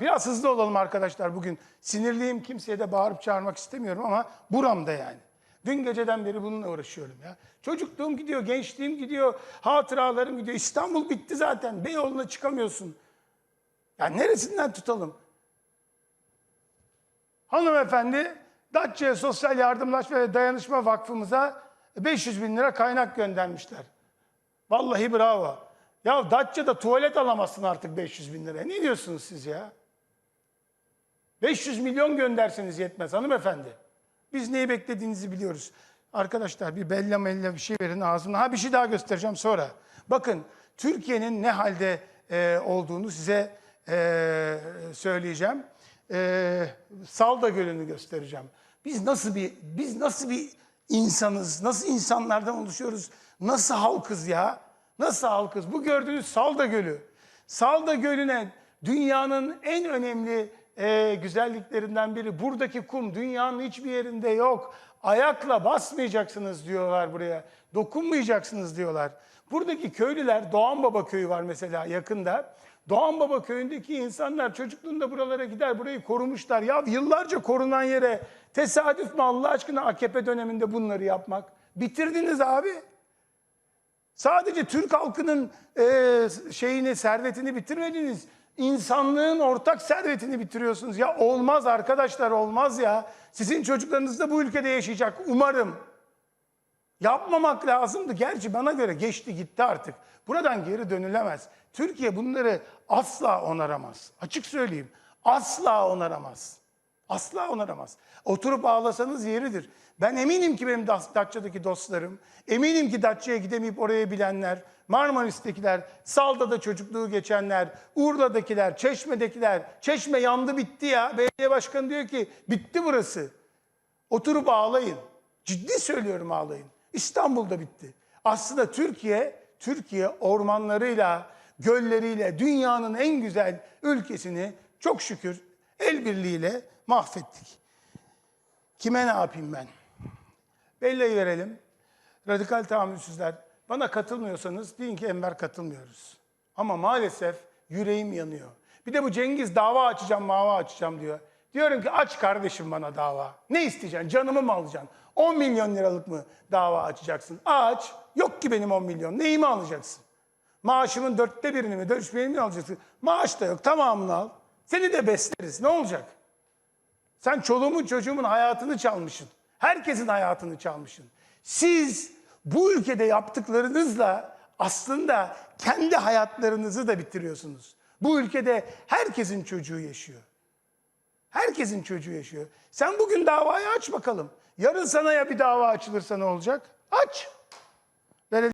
Biraz hızlı olalım arkadaşlar bugün. Sinirliyim kimseye de bağırıp çağırmak istemiyorum ama buramda yani. Dün geceden beri bununla uğraşıyorum ya. Çocukluğum gidiyor, gençliğim gidiyor, hatıralarım gidiyor. İstanbul bitti zaten. Beyoğlu'na çıkamıyorsun. Ya neresinden tutalım? Hanımefendi Datça'ya Sosyal Yardımlaşma ve Dayanışma Vakfımıza 500 bin lira kaynak göndermişler. Vallahi bravo. Ya Datça'da tuvalet alamazsın artık 500 bin liraya. Ne diyorsunuz siz ya? 500 milyon gönderseniz yetmez hanımefendi. Biz neyi beklediğinizi biliyoruz. Arkadaşlar bir bella mella bir şey verin ağzına. Ha bir şey daha göstereceğim sonra. Bakın Türkiye'nin ne halde e, olduğunu size e, söyleyeceğim. E, Salda Gölü'nü göstereceğim. Biz nasıl bir biz nasıl bir insanız? Nasıl insanlardan oluşuyoruz? Nasıl halkız ya? Nasıl halkız? Bu gördüğünüz Salda Gölü. Salda Gölü'ne dünyanın en önemli e, güzelliklerinden biri. Buradaki kum dünyanın hiçbir yerinde yok. Ayakla basmayacaksınız diyorlar buraya. Dokunmayacaksınız diyorlar. Buradaki köylüler, Doğan Baba köyü var mesela yakında. Doğan Baba köyündeki insanlar çocukluğunda buralara gider, burayı korumuşlar. Ya yıllarca korunan yere tesadüf mü Allah aşkına AKP döneminde bunları yapmak? Bitirdiniz abi. Sadece Türk halkının e, şeyini, servetini bitirmediniz. İnsanlığın ortak servetini bitiriyorsunuz. Ya olmaz arkadaşlar olmaz ya. Sizin çocuklarınız da bu ülkede yaşayacak umarım. Yapmamak lazımdı. Gerçi bana göre geçti gitti artık. Buradan geri dönülemez. Türkiye bunları asla onaramaz. Açık söyleyeyim. Asla onaramaz. Asla onaramaz. Oturup ağlasanız yeridir. Ben eminim ki benim Datça'daki dostlarım, eminim ki Datça'ya gidemeyip oraya bilenler, Marmaris'tekiler, Salda'da çocukluğu geçenler, Urla'dakiler, Çeşme'dekiler, Çeşme yandı bitti ya. Belediye başkanı diyor ki bitti burası. Oturup ağlayın. Ciddi söylüyorum ağlayın. İstanbul'da bitti. Aslında Türkiye, Türkiye ormanlarıyla, gölleriyle dünyanın en güzel ülkesini çok şükür el birliğiyle mahvettik. Kime ne yapayım ben? Bella'yı verelim. Radikal tahammülsüzler. Bana katılmıyorsanız deyin ki Enver katılmıyoruz. Ama maalesef yüreğim yanıyor. Bir de bu Cengiz dava açacağım, mava açacağım diyor. Diyorum ki aç kardeşim bana dava. Ne isteyeceksin? Canımı mı alacaksın? 10 milyon liralık mı dava açacaksın? Aç. Yok ki benim 10 milyon. Neyimi alacaksın? Maaşımın dörtte birini mi, dört birini mi alacaksın? Maaş da yok. Tamamını al. Seni de besleriz. Ne olacak? Sen çoluğumun çocuğumun hayatını çalmışsın. Herkesin hayatını çalmışsın. Siz bu ülkede yaptıklarınızla aslında kendi hayatlarınızı da bitiriyorsunuz. Bu ülkede herkesin çocuğu yaşıyor. Herkesin çocuğu yaşıyor. Sen bugün davayı aç bakalım. Yarın sana ya bir dava açılırsa ne olacak? Aç.